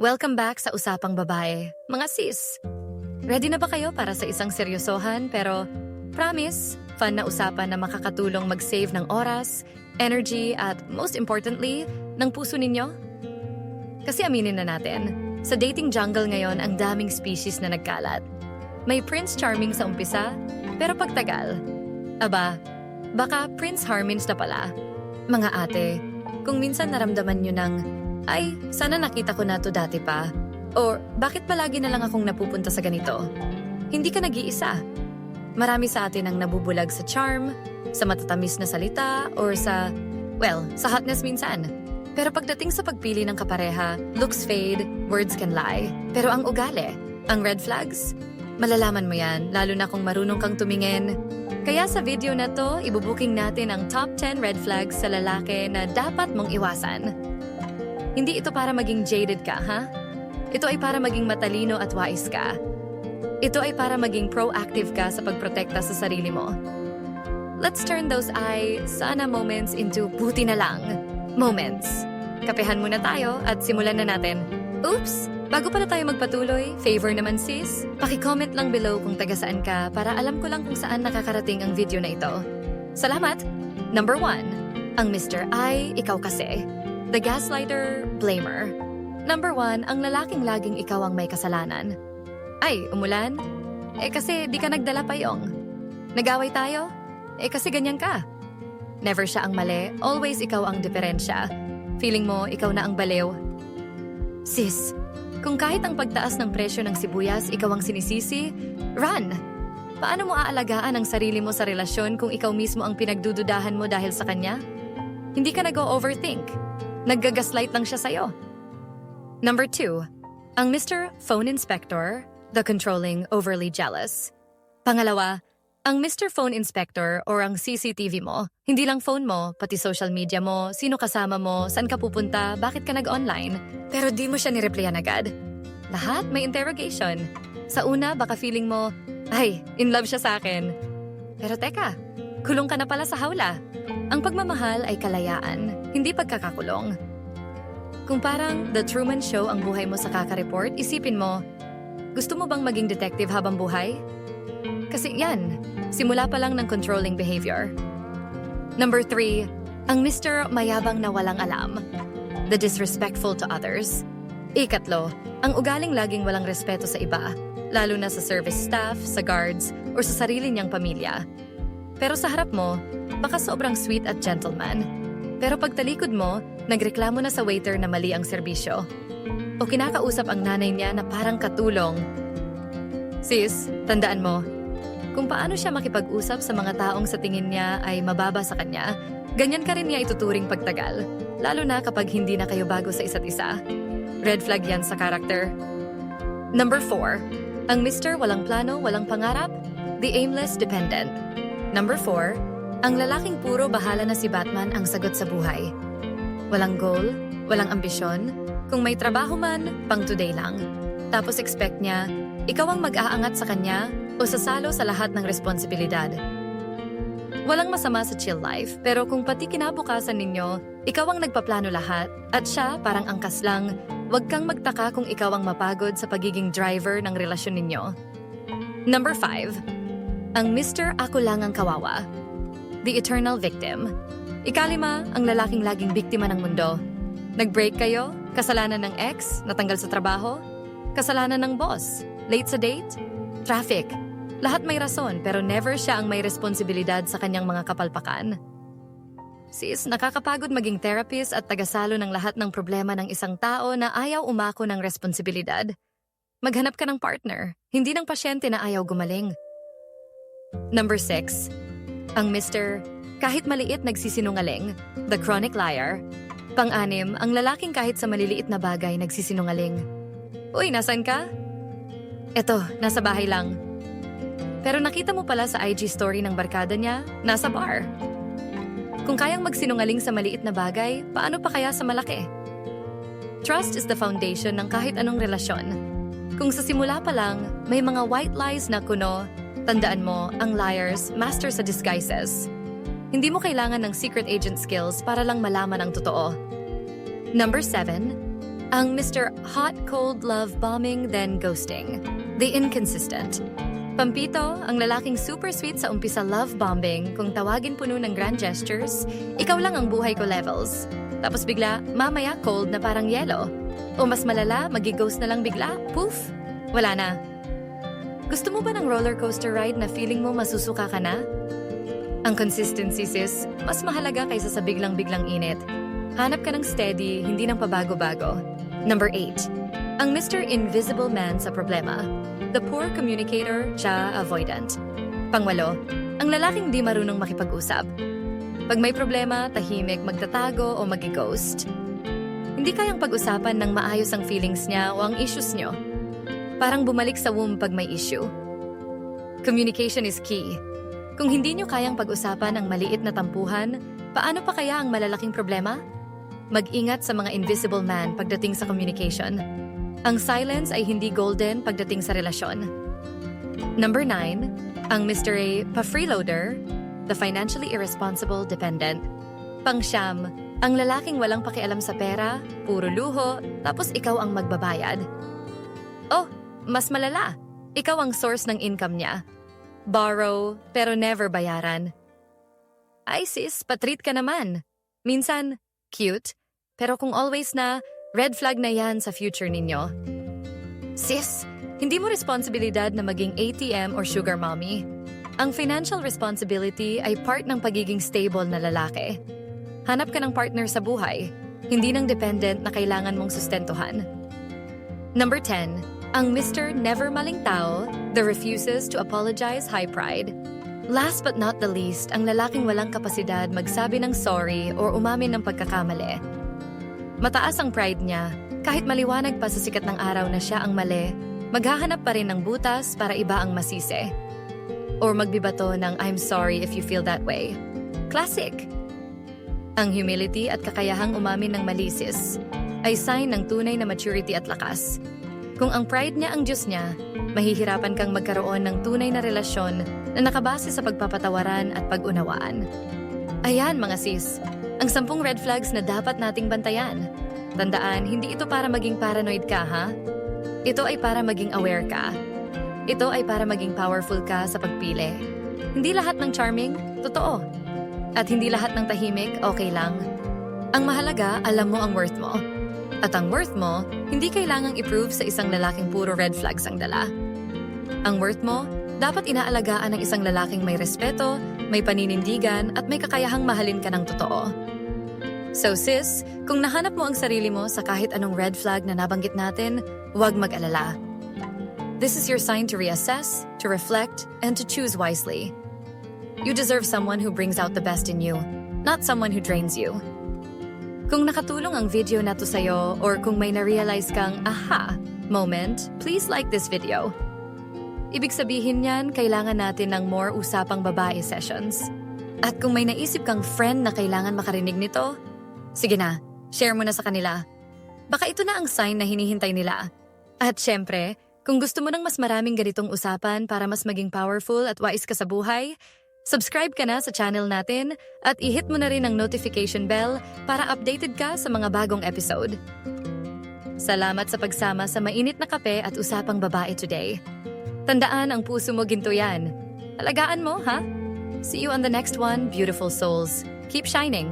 Welcome back sa Usapang Babae, mga sis. Ready na ba kayo para sa isang seryosohan pero promise, fun na usapan na makakatulong mag-save ng oras, energy at most importantly, ng puso ninyo? Kasi aminin na natin, sa dating jungle ngayon ang daming species na nagkalat. May Prince Charming sa umpisa, pero pagtagal, aba, baka Prince Harmins na pala. Mga ate, kung minsan naramdaman nyo ng ay, sana nakita ko na to dati pa. Or, bakit palagi na lang akong napupunta sa ganito? Hindi ka nag-iisa. Marami sa atin ang nabubulag sa charm, sa matatamis na salita, or sa, well, sa hotness minsan. Pero pagdating sa pagpili ng kapareha, looks fade, words can lie. Pero ang ugali, ang red flags, malalaman mo yan, lalo na kung marunong kang tumingin. Kaya sa video na to, ibubuking natin ang top 10 red flags sa lalaki na dapat mong iwasan. Hindi ito para maging jaded ka, ha? Ito ay para maging matalino at wais ka. Ito ay para maging proactive ka sa pagprotekta sa sarili mo. Let's turn those I, sana moments into buti na lang moments. Kapehan muna tayo at simulan na natin. Oops! Bago pala tayo magpatuloy, favor naman sis, paki-comment lang below kung taga saan ka para alam ko lang kung saan nakakarating ang video na ito. Salamat! Number 1. Ang Mr. I, ikaw kasi. The gaslighter, blamer. Number 1, ang lalaking laging ikaw ang may kasalanan. Ay, umulan? Eh kasi di ka nagdala payong. Nagaway tayo? Eh kasi ganyan ka. Never siya ang mali, always ikaw ang diferensya. Feeling mo, ikaw na ang baliw. Sis, kung kahit ang pagtaas ng presyo ng sibuyas ikaw ang sinisisi, run! Paano mo aalagaan ang sarili mo sa relasyon kung ikaw mismo ang pinagdududahan mo dahil sa kanya? Hindi ka nag-overthink. Naggagaslight lang siya sa'yo. Number two, ang Mr. Phone Inspector, the controlling, overly jealous. Pangalawa, ang Mr. Phone Inspector or ang CCTV mo, hindi lang phone mo, pati social media mo, sino kasama mo, saan ka pupunta, bakit ka nag-online, pero di mo siya nireplyan agad. Lahat may interrogation. Sa una, baka feeling mo, ay, in love siya sa akin. Pero teka, kulong ka na pala sa hawla. Ang pagmamahal ay kalayaan, hindi pagkakakulong. Kung parang The Truman Show ang buhay mo sa kaka-report, isipin mo, gusto mo bang maging detective habang buhay? Kasi yan, simula pa lang ng controlling behavior. Number three, ang Mr. Mayabang na walang alam. The disrespectful to others. Ikatlo, ang ugaling laging walang respeto sa iba, lalo na sa service staff, sa guards, or sa sarili niyang pamilya. Pero sa harap mo, baka sobrang sweet at gentleman. Pero pagtalikod mo, nagreklamo na sa waiter na mali ang serbisyo. O kinakausap ang nanay niya na parang katulong. Sis, tandaan mo, kung paano siya makipag-usap sa mga taong sa tingin niya ay mababa sa kanya, ganyan ka rin niya ituturing pagtagal, lalo na kapag hindi na kayo bago sa isa't isa. Red flag yan sa karakter. Number 4. Ang Mr. Walang Plano, Walang Pangarap, The Aimless Dependent. Number 4. Ang lalaking puro bahala na si Batman ang sagot sa buhay. Walang goal, walang ambisyon, kung may trabaho man, pang today lang. Tapos expect niya, ikaw ang mag-aangat sa kanya o sasalo sa lahat ng responsibilidad. Walang masama sa chill life, pero kung pati kinabukasan ninyo, ikaw ang nagpaplano lahat, at siya parang angkas lang, huwag kang magtaka kung ikaw ang mapagod sa pagiging driver ng relasyon ninyo. Number 5. Ang Mr. Ako lang ang kawawa. The Eternal Victim. Ikalima, ang lalaking laging biktima ng mundo. Nag-break kayo, kasalanan ng ex, natanggal sa trabaho, kasalanan ng boss, late sa date, traffic. Lahat may rason pero never siya ang may responsibilidad sa kanyang mga kapalpakan. Sis, nakakapagod maging therapist at tagasalo ng lahat ng problema ng isang tao na ayaw umako ng responsibilidad. Maghanap ka ng partner, hindi ng pasyente na ayaw gumaling. Number 6. Ang Mr. Kahit maliit nagsisinungaling, the chronic liar. Pang-anim, ang lalaking kahit sa maliliit na bagay nagsisinungaling. Uy, nasan ka? Eto, nasa bahay lang. Pero nakita mo pala sa IG story ng barkada niya, nasa bar. Kung kayang magsinungaling sa maliit na bagay, paano pa kaya sa malaki? Trust is the foundation ng kahit anong relasyon. Kung sa simula pa lang, may mga white lies na kuno, tandaan mo, ang liars, master sa disguises. Hindi mo kailangan ng secret agent skills para lang malaman ang totoo. Number 7. Ang Mr. Hot Cold Love Bombing Then Ghosting. The Inconsistent. Pampito, ang lalaking super sweet sa umpisa love bombing, kung tawagin puno ng grand gestures, ikaw lang ang buhay ko levels. Tapos bigla, mamaya cold na parang yelo. O mas malala, magi-ghost na lang bigla, poof, wala na. Gusto mo ba ng roller coaster ride na feeling mo masusuka ka na? Ang consistency sis, mas mahalaga kaysa sa biglang-biglang init. Hanap ka ng steady, hindi ng pabago-bago. Number 8. Ang Mr. Invisible Man sa problema. The poor communicator, siya avoidant. Pangwalo, ang lalaking di marunong makipag-usap. Pag may problema, tahimik, magtatago o magi-ghost. Hindi kayang pag-usapan ng maayos ang feelings niya o ang issues niyo. Parang bumalik sa womb pag may issue. Communication is key. Kung hindi niyo kayang pag-usapan ang maliit na tampuhan, paano pa kaya ang malalaking problema? Mag-ingat sa mga invisible man pagdating sa communication. Ang silence ay hindi golden pagdating sa relasyon. Number 9, ang Mr. A pa-freeloader, the financially irresponsible dependent. Pangsyam, ang lalaking walang pakialam sa pera, puro luho, tapos ikaw ang magbabayad. Mas malala. Ikaw ang source ng income niya. Borrow, pero never bayaran. Ay sis, patreat ka naman. Minsan, cute, pero kung always na, red flag na yan sa future ninyo. Sis, hindi mo responsibilidad na maging ATM or sugar mommy. Ang financial responsibility ay part ng pagiging stable na lalaki. Hanap ka ng partner sa buhay, hindi ng dependent na kailangan mong sustentuhan. Number 10, ang Mr. Never Maling Tao, the refuses to apologize high pride. Last but not the least, ang lalaking walang kapasidad magsabi ng sorry or umamin ng pagkakamali. Mataas ang pride niya, kahit maliwanag pa sa sikat ng araw na siya ang mali, maghahanap pa rin ng butas para iba ang masisi. Or magbibato ng I'm sorry if you feel that way. Classic! Ang humility at kakayahang umamin ng malisis ay sign ng tunay na maturity at lakas. Kung ang pride niya ang Diyos niya, mahihirapan kang magkaroon ng tunay na relasyon na nakabase sa pagpapatawaran at pag-unawaan. Ayan mga sis, ang sampung red flags na dapat nating bantayan. Tandaan, hindi ito para maging paranoid ka, ha? Ito ay para maging aware ka. Ito ay para maging powerful ka sa pagpili. Hindi lahat ng charming, totoo. At hindi lahat ng tahimik, okay lang. Ang mahalaga, alam mo ang worth mo. At ang worth mo, hindi kailangang i-prove sa isang lalaking puro red flags ang dala. Ang worth mo, dapat inaalagaan ng isang lalaking may respeto, may paninindigan, at may kakayahang mahalin ka ng totoo. So sis, kung nahanap mo ang sarili mo sa kahit anong red flag na nabanggit natin, huwag mag-alala. This is your sign to reassess, to reflect, and to choose wisely. You deserve someone who brings out the best in you, not someone who drains you. Kung nakatulong ang video na to sa'yo or kung may na-realize kang aha moment, please like this video. Ibig sabihin niyan, kailangan natin ng more usapang babae sessions. At kung may naisip kang friend na kailangan makarinig nito, sige na, share mo na sa kanila. Baka ito na ang sign na hinihintay nila. At syempre, kung gusto mo ng mas maraming ganitong usapan para mas maging powerful at wise ka sa buhay, subscribe ka na sa channel natin at i-hit mo na rin ang notification bell para updated ka sa mga bagong episode. Salamat sa pagsama sa mainit na kape at usapang babae today. Tandaan ang puso mo ginto yan. Alagaan mo, ha? See you on the next one, beautiful souls. Keep shining.